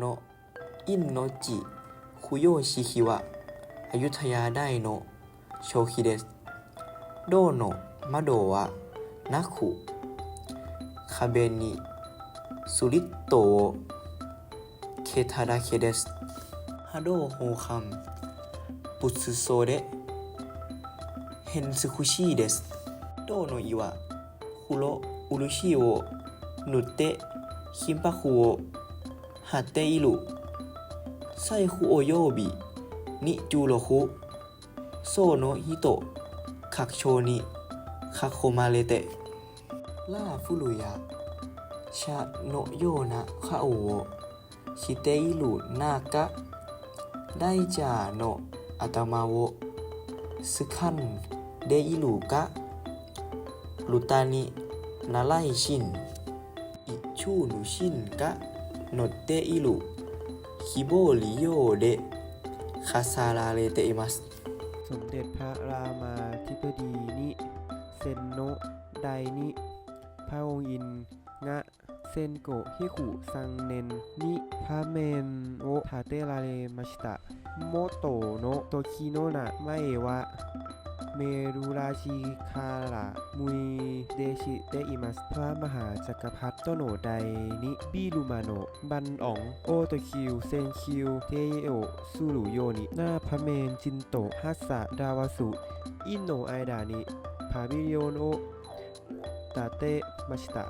โนอินโนจิ คุโยชิคิวะอายุทยาไดโน โชคิเดส โดโนมาโดะนักขุคาเบนิสุริโตเคทาดาเคเดสฮาโดโฮคัมปุตโซเดเฮนซุคุชิเดสโดโนอิวะคุโรอุรุชิโอนุเตคิมปะคุโอ ฮัตเตอิรุไซคุโอโยบิ นิจูโรคุ โซโนฮิโตะคักโชนิ คาโคมาเลเตะลาฟุรุยะ ชาโนโยนะคาโอโวชิเตอิรุนากะ ไดจาโนะอาตามาโวสึคัน เดอิรุกะ ลุตานิ นาไลชิน อิชูนุชินกะ โนเตอิลุคิโบริโยเดคาซาราเรเตอมัสสมเด็จพระรามาธิบดีนิ เซนโนไดนิ พระองค์อินงะ เซนโกะฮิคุซังเนนนิพาเมนโอทาเตราเรมาชิตะโมโตโนะโตคิโนะนะไมเอวะเมรุราชิคาระมุยเดชิเตอิมัสพระมหาจักรพรรดิโตโนไดนิบิลุมาโนะบันอ๋องโอโตคิวเซนคิวเทโอซูรุโยนินาพเมนจินโตะฮัสสะดาวาสุอินโนไอดานิพาบิริโนตาเตะมาชิตะ